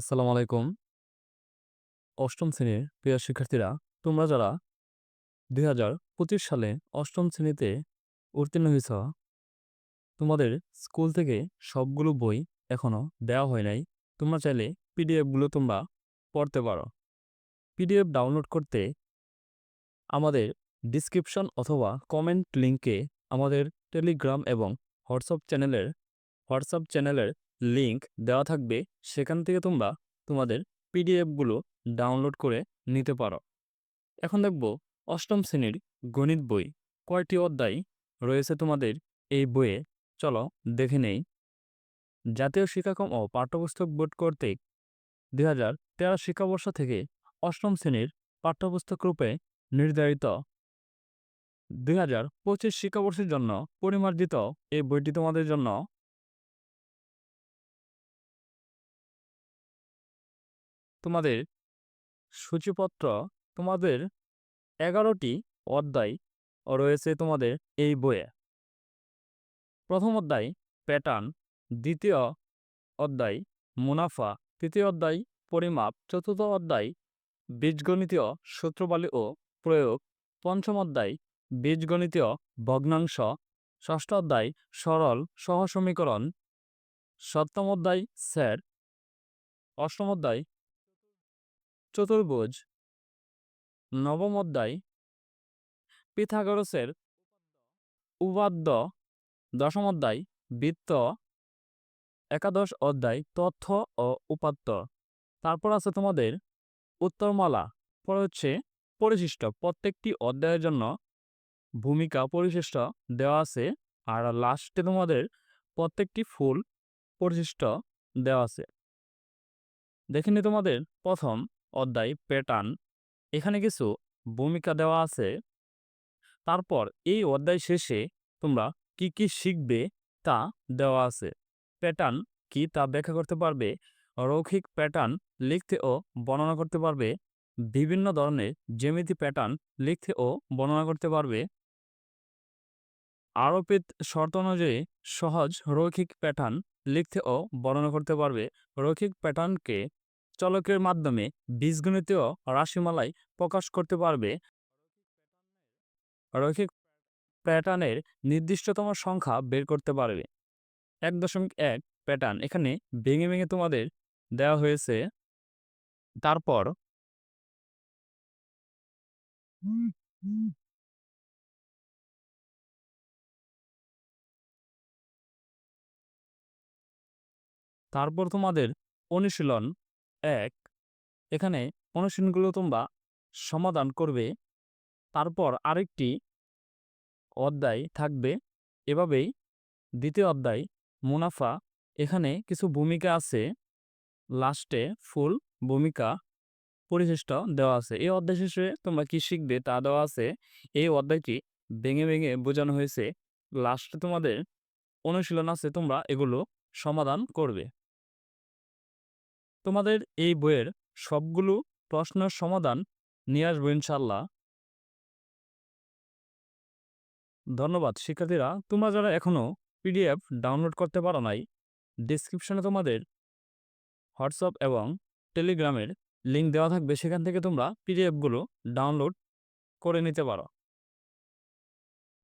আসসালামু আলাইকুম। অষ্টম শ্রেণির প্রিয় শিক্ষার্থীরা, তোমরা যারা ২০২৫ সালে অষ্টম শ্রেণীতে উত্তীর্ণ হয়েছ তোমাদের স্কুল থেকে সবগুলো বই এখনও দেওয়া হয় নাই। তোমরা চাইলে পিডিএফগুলো তোমরা পড়তে পারো। পিডিএফ ডাউনলোড করতে আমাদের ডিসক্রিপশন অথবা কমেন্ট লিংকে আমাদের টেলিগ্রাম এবং হোয়াটসঅ্যাপ চ্যানেলের হোয়াটসঅ্যাপ চ্যানেলের লিংক দেওয়া থাকবে। সেখান থেকে তোমরা তোমাদের পিডিএফগুলো ডাউনলোড করে নিতে পারো। এখন দেখব অষ্টম শ্রেণির গণিত বই কয়টি অধ্যায় রয়েছে তোমাদের এই বইয়ে চলো দেখে নেই। জাতীয় শিক্ষাক্রম ও পাঠ্যপুস্তক বোর্ড কর্তৃক দুই হাজার তেরো শিক্ষাবর্ষ থেকে অষ্টম শ্রেণির পাঠ্যপুস্তক রূপে নির্ধারিত দুই হাজার পঁচিশ শিক্ষাবর্ষের জন্য পরিমার্জিত এই বইটি তোমাদের জন্য তোমাদের সূচিপত্র তোমাদের এগারোটি অধ্যায় রয়েছে তোমাদের এই বইয়ে। প্রথম অধ্যায় প্যাটার্ন দ্বিতীয় অধ্যায়, মুনাফা, তৃতীয় অধ্যায়, পরিমাপ, চতুর্থ অধ্যায় বীজগণিতীয় সূত্রবালী ও প্রয়োগ, পঞ্চম অধ্যায় বীজগণিতীয় ভগ্নাংশ, ষষ্ঠ অধ্যায়, সরল, সহসমীকরণ, সপ্তম অধ্যায়, স্যার, অষ্টম অধ্যায় চতুর্ভুজ। নবম অধ্যায়। পিথাগোরাসের উপাদ্য। দশম অধ্যায়, বৃত্ত। একাদশ অধ্যায়, তথ্য ও উপাত্ত। তারপর আছে তোমাদের উত্তরমালা। পরে হচ্ছে পরিশিষ্ট। প্রত্যেকটি অধ্যায়ের জন্য ভূমিকা পরিশিষ্ট দেওয়া আছে। আর লাস্টে তোমাদের প্রত্যেকটি ফুল পরিশিষ্ট দেওয়া আছে। দেখে নি তোমাদের প্রথম অধ্যায় প্যাটার্ন এখানে কিছু ভূমিকা দেওয়া আছে। তারপর এই অধ্যায় শেষে তোমরা কি কি শিখবে তা দেওয়া আছে। প্যাটার্ন কি তা ব্যাখ্যা করতে পারবে, রৌখিক প্যাটার্ন লিখতে ও বর্ণনা করতে পারবে, বিভিন্ন ধরনের জ্যামিতি প্যাটার্ন লিখতে ও বর্ণনা করতে পারবে। আরোপিত শর্ত অনুযায়ী সহজ রৈখিক প্যাটার্ন লিখতে ও বর্ণনা করতে পারবে। রৈখিক প্যাটার্নকে চলকের মাধ্যমে বীজগণিতীয় রাশিমালায় প্রকাশ করতে পারবে রৈখিক প্যাটার্নের নির্দিষ্টতম সংখ্যা বের করতে পারবে। এক দশমিক এক প্যাটার্ন, এখানে ভেঙে ভেঙে তোমাদের দেওয়া হয়েছে। তারপর তারপর তোমাদের অনুশীলন এক, এখানে অনুশীলনগুলো তোমরা সমাধান করবে। তারপর আরেকটি অধ্যায় থাকবে। এভাবেই দ্বিতীয় অধ্যায়, মুনাফা। এখানে কিছু ভূমিকা আছে। লাস্টে ফুল ভূমিকা পরিশিষ্ট দেওয়া আছে। এই অধ্যায় শেষে তোমরা কি শিখবে তা দেওয়া আছে। এই অধ্যায়টি ভেঙে ভেঙে বোঝানো হয়েছে। লাস্টে তোমাদের অনুশীলন আছে, তোমরা এগুলো সমাধান করবে। তোমাদের এই বইয়ের সবগুলো প্রশ্নের সমাধান নিয়ে আসব ইনশাল্লাহ ধন্যবাদ। শিক্ষার্থীরা, তোমরা যারা এখনও পিডিএফ ডাউনলোড করতে পারো নাই, ডিসক্রিপশনে তোমাদের হোয়াটসঅ্যাপ এবং টেলিগ্রামের লিঙ্ক দেওয়া থাকবে, সেখান থেকে তোমরা পিডিএফগুলো ডাউনলোড করে নিতে পারো।